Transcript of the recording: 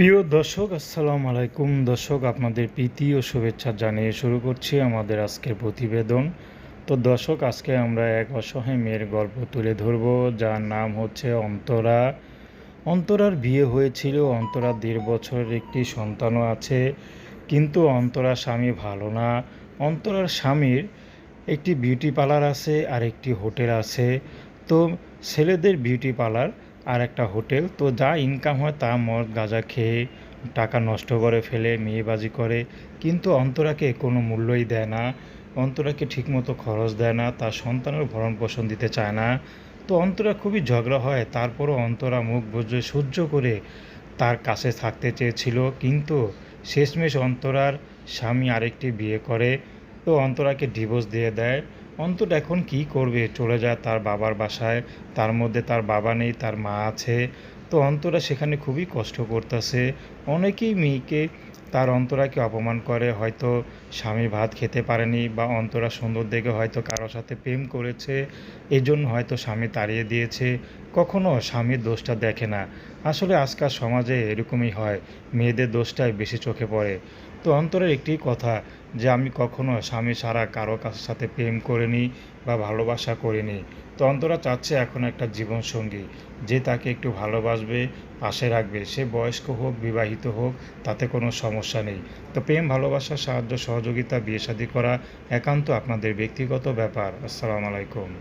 প্রিয় দর্শক, আসসালামু আলাইকুম। দর্শক, আপনাদের প্রীতি ও শুভেচ্ছা জানিয়ে শুরু করছি আমাদের আজকের প্রতিবেদন। তো দর্শক, আজকে আমরা এক অসহায় মেয়ের গল্প তুলে ধরব, যার নাম হচ্ছে অন্তরা। অন্তরার বিয়ে হয়েছিল, অন্তরা দেড় বছরের একটি সন্তানও আছে, কিন্তু অন্তরার স্বামী ভালো না। অন্তরার স্বামীর একটি বিউটি পার্লার আছে আর একটি হোটেল আছে। তো ছেলেদের বিউটি পার্লার আর একটা হোটেল। তো যা ইনকাম হয় তা মদ, গাঁজা খেয়ে টাকা নষ্ট করে ফেলে, মেয়েবাজি করে। কিন্তু অন্তরাকে কোনো মূল্যই দেয় না। অন্তরাকে ঠিকমতো খরচ দেয় না, তার সন্তানের ভরণ পোষণ দিতে চায় না। তো অন্তরা খুবই ঝগড়া হয়, তারপরও অন্তরা মুখ বুঝে সহ্য করে তার কাছে থাকতে চেয়েছিল। কিন্তু শেষমেশ অন্তরার স্বামী আরেকটি বিয়ে করে। তো অন্তরাকে ডিভোর্স দিয়ে দেয়। অন্তর এখন কি করবে? চলে যায় তার বাবার বাসায়, তার মধ্যে তার বাবা নেই, তার মা আছে। তো অন্তরা সেখানে খুবই কষ্ট করতেছে। অনেকেই মেয়েকে তার অন্তরাকে অপমান করে। হয়তো স্বামী ভাত খেতে পারেনি বা অন্তরা সুন্দর দেখে হয়তো কারোর সাথে প্রেম করেছে। এজন্য হয়তো স্বামী তাড়িয়ে দিয়েছে। কখনো স্বামীর দোষটা দেখে না। আসলে আজকাল সমাজে এরকমই হয়, মেয়েদের দোষটাই বেশি চোখে পড়ে। তো অন্তরের একটি কথা যে, আমি কখনো স্বামী ছাড়া কারও কাছে, সাথে প্রেম করিনি বা ভালোবাসা করিনি। তো অন্তরা চাচ্ছে এখন একটা জীবনসঙ্গী, যে তাকে একটু ভালোবাসবে, পাশে রাখবে। সে বয়স্ক হোক, বিবাহিত হোক, তাতে কোনো সমস্যা নেই। তো প্রেম, ভালোবাসা, সাহায্য, সহযোগিতা বিয়ে শাদী করা একান্ত আপনাদের ব্যক্তিগত ব্যাপার। আসসালামু আলাইকুম।